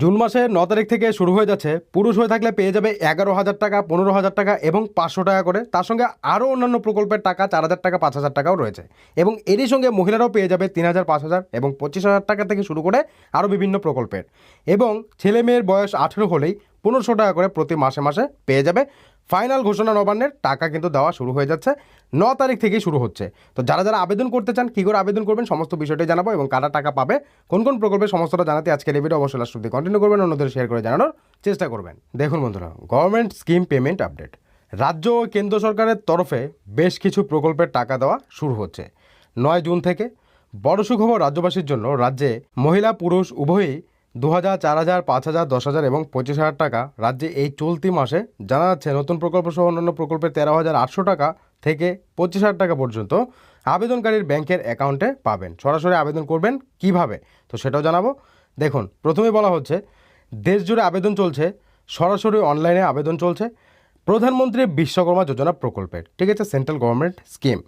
June মাসের ন তারিখ থেকে শুরু হয়ে যাচ্ছে। পুরুষ হয়ে থাকলে পেয়ে যাবে এগারো হাজার টাকা, পনেরো হাজার টাকা এবং পাঁচশো টাকা করে। তার সঙ্গে আরও অন্যান্য প্রকল্পের টাকা চার হাজার টাকা, পাঁচ হাজার টাকাও রয়েছে। এবং এরই সঙ্গে মহিলারাও পেয়ে যাবে তিন হাজার, পাঁচ হাজার এবং পঁচিশ হাজার টাকা থেকে শুরু করে আরও বিভিন্ন প্রকল্পের। এবং ছেলে মেয়ের বয়স আঠেরো হলেই পনেরোশো টাকা করে প্রতি মাসে মাসে পেয়ে যাবে। ফাইনাল ঘোষণা নবান্নের, টাকা কিন্তু দেওয়া শুরু হয়ে যাচ্ছে। ন তারিখ থেকেই শুরু হচ্ছে। তো যারা যারা আবেদন করতে চান, কী করে আবেদন করবেন সমস্ত বিষয়টাই জানাব এবং কারা টাকা পাবে, কোন কোন প্রকল্পের সমস্তটা জানাতে আজকের এই ভিডিও অবশ্যই লাস্ট অব্দি কন্টিনিউ করবেন, অন্যদের শেয়ার করে জানানোর চেষ্টা করবেন। দেখুন বন্ধুরা গভর্নমেন্ট স্কিম পেমেন্ট আপডেট রাজ্য ও কেন্দ্র সরকারের তরফে বেশ কিছু প্রকল্পের টাকা দেওয়া শুরু হচ্ছে। নয় জুন থেকে বড় সুখবর রাজ্যবাসীর জন্য, রাজ্যে মহিলা পুরুষ উভয়ই দু হাজার চার হাজার পাঁচ হাজার দশ হাজার এবং পঁচিশ হাজার টাকা রাজ্যে এই চলতি মাসে জানা যাচ্ছে নতুন প্রকল্প সহ অন্যান্য প্রকল্পের তেরো হাজার আটশো টাকা থেকে পঁচিশ হাজার টাকা পর্যন্ত আবেদনকারীর ব্যাংকের অ্যাকাউন্টে পাবেন। সরাসরি আবেদন করবেন কীভাবে? তো সেটাও জানাব। দেখুন, প্রথমে বলা হচ্ছে দেশ জুড়ে আবেদন চলছে, সরাসরি অনলাইনে আবেদন চলছে, প্রধানমন্ত্রী বিশ্বকর্মা যোজনা প্রকল্পের। ঠিক আছে, সেন্ট্রাল গভর্নমেন্ট স্কিম।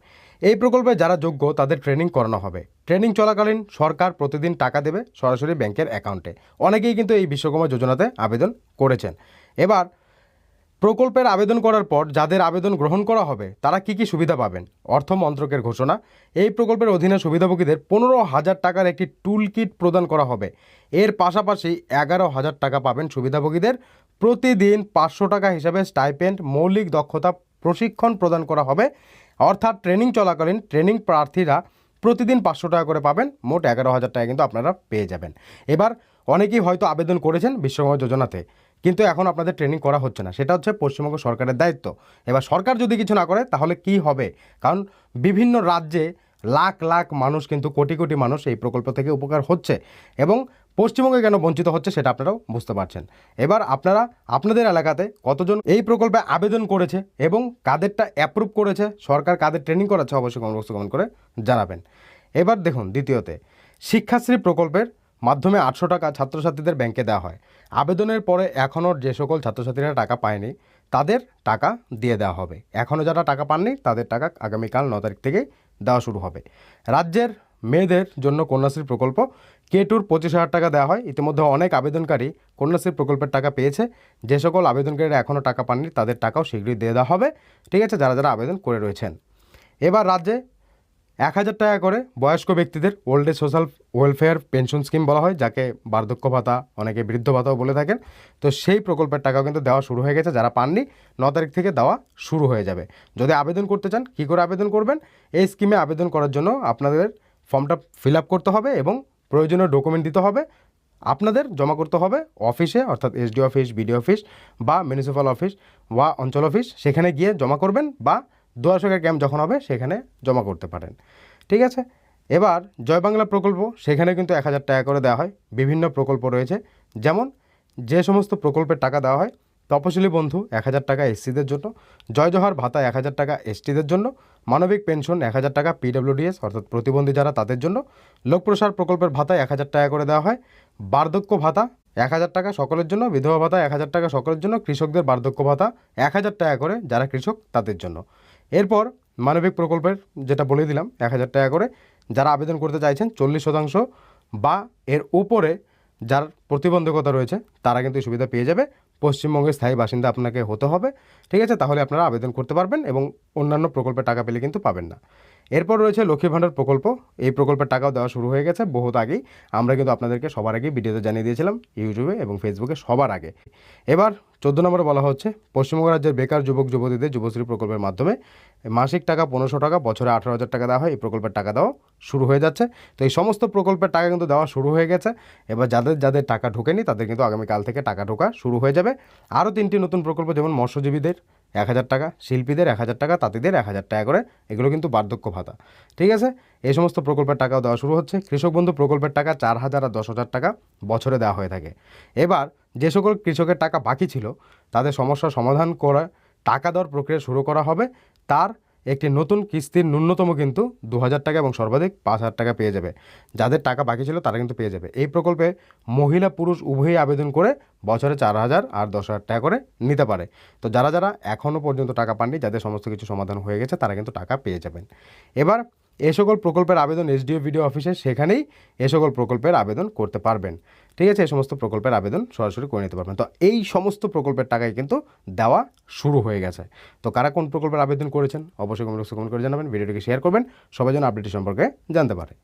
এই প্রকল্পে যারা যোগ্য, তাদের ট্রেনিং করানো হবে। ট্রেনিং চলাকালীন সরকার প্রতিদিন টাকা দেবে সরাসরি ব্যাংকের অ্যাকাউন্টে অনেকেই কিন্তু এই বিশ্বকর্মা যোজনাতে আবেদন করেছেন। এবার, প্রকল্পের আবেদন করার পর যাদের আবেদন গ্রহণ করা হবে, তারা কি কি সুবিধা পাবেন? অর্থ মন্ত্রকের ঘোষণা। এই প্রকল্পের অধীনে সুবিধাভোগীদের পনেরো হাজার টাকার একটি টুল কিট প্রদান করা হবে। এর পাশাপাশি এগারো হাজার টাকা পাবেন সুবিধাভোগীদের। প্রতিদিন পাঁচশো টাকা হিসাবে স্টাইপেন্ড মৌলিক দক্ষতা প্রশিক্ষণ প্রদান করা হবে। অর্থাৎ ট্রেনিং চলাকালীন ট্রেনিং প্রার্থীরা প্রতিদিন পাঁচশো টাকা করে পাবেন, মোট এগারো হাজার টাকা কিন্তু আপনারা পেয়ে যাবেন। এবার অনেকেই হয়তো আবেদন করেছেন বিশ্বকর্মা যোজনাতে, কিন্তু এখন আপনাদের ট্রেনিং করা হচ্ছে না। সেটা হচ্ছে পশ্চিমবঙ্গ সরকারের দায়িত্ব। এবার সরকার যদি কিছু না করে, তাহলে কি হবে? কারণ বিভিন্ন রাজ্যে লাখ লাখ মানুষ কিন্তু কোটি কোটি মানুষ এই প্রকল্প থেকে উপকার হচ্ছে এবং পশ্চিমবঙ্গে কেন বঞ্চিত হচ্ছে সেটা আপনারাও বুঝতে পারছেন। এবার আপনারা, আপনাদের এলাকাতে কতজন এই প্রকল্পে আবেদন করেছে এবং কাদেরটা অ্যাপ্রুভ করেছে, সরকার কাদের ট্রেনিং করাচ্ছে অবশ্যই কমেন্ট বক্সে কমেন্ট করে জানাবেন। এবার দেখুন দ্বিতীয়তে, শিক্ষাশ্রী প্রকল্পের মাধ্যমে আটশো টাকা ছাত্রছাত্রীদের ব্যাংকে দেওয়া হয়। আবেদনের পরে এখনও যে সকল ছাত্রছাত্রীরা টাকা পায়নি, তাদের টাকা দিয়ে দেওয়া হবে। এখনও যারা টাকা পাননি, তাদের টাকা আগামীকাল ন তারিখ থেকে দেওয়া শুরু হবে। রাজ্যের মেয়েদের জন্য কন্যাশ্রী প্রকল্প কে টুর পঁচিশ হাজার টাকা দেওয়া হয়। ইতিমধ্যে অনেক আবেদনকারী কন্যাশ্রী প্রকল্পের টাকা পেয়েছে। যে সকল আবেদনকারীরা এখনও টাকা পাননি, তাদের টাকাও শীঘ্রই দিয়ে দেওয়া হবে। ঠিক আছে, যারা যারা আবেদন করে রয়েছেন। এবার রাজ্যে এক হাজার টাকা করে বয়স্ক ব্যক্তিদের old age social welfare pension scheme বলা হয়, যাকে বার্ধক্য ভাতা, অনেকে বৃদ্ধ ভাতাও বলে থাকেন। তো সেই প্রকল্পের টাকাও কিন্তু দেওয়া শুরু হয়ে গেছে, যারা পাননি, ন তারিখ থেকে দেওয়া শুরু হয়ে যাবে। যদি আবেদন করতে চান, কী করে আবেদন করবেন? এই স্কিমে আবেদন করার জন্য আপনাদের ফর্মটা ফিল আপ করতে হবে এবং প্রয়োজনীয় ডকুমেন্ট দিতে হবে। আপনাদের জমা করতে হবে অফিসে, অর্থাৎ এসডি অফিস বিডি অফিস বা মিউনিসিপ্যাল অফিস বা অঞ্চল অফিস, সেখানে গিয়ে জমা করবেন বা দোয়াশকের ক্যাম্প যখন হবে, সেখানে জমা করতে পারেন। ঠিক আছে? এবার জয় বাংলা প্রকল্প, সেখানে কিন্তু এক হাজার টাকা করে দেওয়া হয়। বিভিন্ন প্রকল্প রয়েছে। যেমন, যে সমস্ত প্রকল্পের টাকা দেওয়া হয়, তপশিলি বন্ধু এক হাজার টাকা এসসিদের জন্য, জয় জোহার ভাতা এক হাজার টাকা এসটিদের জন্য, মানবিক পেনশন এক হাজার টাকা পিডব্লিউডিএস অর্থাৎ প্রতিবন্ধী যারা তাদের জন্য, লোকপ্রসার প্রকল্পের ভাতা এক হাজার টাকা করে দেওয়া হয়। বার্ধক্য ভাতা এক হাজার টাকা সকলের জন্য, বিধবা ভাতা এক হাজার টাকা সকলের জন্য, কৃষকদের বার্ধক্য ভাতা এক হাজার টাকা করে যারা কৃষক তাদের জন্য। এরপর মানবিক প্রকল্পের যেটা বলে দিলাম, এক হাজার টাকা করে, যারা আবেদন করতে চাইছেন চল্লিশ শতাংশ বা এর উপরে যার প্রতিবন্ধকতা রয়েছে, তারা কিন্তু এই সুবিধা পেয়ে যাবে। পশ্চিমবঙ্গের স্থায়ী বাসিন্দা আপনাকে হতে হবে। ঠিক আছে? তাহলে আপনারা আবেদন করতে পারবেন এবং অন্যান্য প্রকল্পের টাকা পেলে কিন্তু পাবেন না। এরপর রয়েছে লক্ষ্মী ভাণ্ডার প্রকল্প। এই প্রকল্পের টাকাও দেওয়া শুরু হয়ে গেছে বহুত আগেই। আমরা কিন্তু আপনাদেরকে সবার আগে ভিডিওতে জানিয়ে দিয়েছিলাম, ইউটিউবে এবং ফেসবুকে সবার আগে। এবার চোদ্দ নম্বরে বলা হচ্ছে, পশ্চিমবঙ্গ রাজ্যের বেকার যুবক, যুবতীদের যুবশ্রী প্রকল্পের মাধ্যমে মাসিক টাকা পনেরোশো টাকা, বছরে আঠারো হাজার টাকা দেওয়া হয়। এই প্রকল্পের টাকা দেওয়া শুরু হয়ে যাচ্ছে। তো এই সমস্ত প্রকল্পের টাকা কিন্তু দেওয়া শুরু হয়ে গেছে। এবার যাদের যাদের টাকা ঢোকেনি, তাদের কিন্তু আগামীকাল থেকে টাকা ঢোকা শুরু হয়ে যাবে। আরও তিনটি নতুন প্রকল্প, যেমন মৎস্যজীবীদের এক হাজার টাকা, শিল্পীদের এক হাজার টাকা, তাঁতিদের এক হাজার টাকা করে। এগুলো কিন্তু বার্ধক্য ভাতা। ঠিক আছে? এই সমস্ত প্রকল্পের টাকাও দেওয়া শুরু হচ্ছে। কৃষক বন্ধু প্রকল্পের টাকা চার হাজার আর দশ হাজার টাকা বছরে দেওয়া হয়ে থাকে। এবার যে সকল কৃষকের টাকা বাকি ছিল, তাদের সমস্যার সমাধান করা, টাকা দেওয়ার প্রক্রিয়া শুরু করা হবে। তার একটি নতুন কিস্তির ন্যূনতম কিন্তু দু হাজার টাকা এবং সর্বাধিক পাঁচ হাজার টাকা পেয়ে যাবে। যাদের টাকা বাকি ছিল তারা কিন্তু পেয়ে যাবে। এই প্রকল্পে মহিলা পুরুষ উভয়ই আবেদন করে বছরে চার হাজার আর দশ হাজার টাকা করে নিতে পারে। তো যারা যারা এখনও পর্যন্ত টাকা পাননি, যাদের সমস্ত কিছু সমাধান হয়ে গেছে, তারা কিন্তু টাকা পেয়ে যাবেন। এবার এ সকল প্রকল্পের আবেদন এসডিও ভিডিও অফিসে সেখানেই এ সকল প্রকল্পের আবেদন করতে পারবেন। ঠিক আছে? এই সমস্ত প্রকল্পের আবেদন সরাসরি করে নিতে পারবেন। তো এই সমস্ত প্রকল্পের টাকাই কিন্তু দেওয়া শুরু হয়ে গেছে। তো কারা কোন প্রকল্পের আবেদন করেছেন? অবশ্যই কমেন্ট বক্সে কমেন্ট করে জানাবেন, ভিডিওটিকে শেয়ার করবেন, সবাই যেন আপডেট সম্পর্কে জানতে পারে।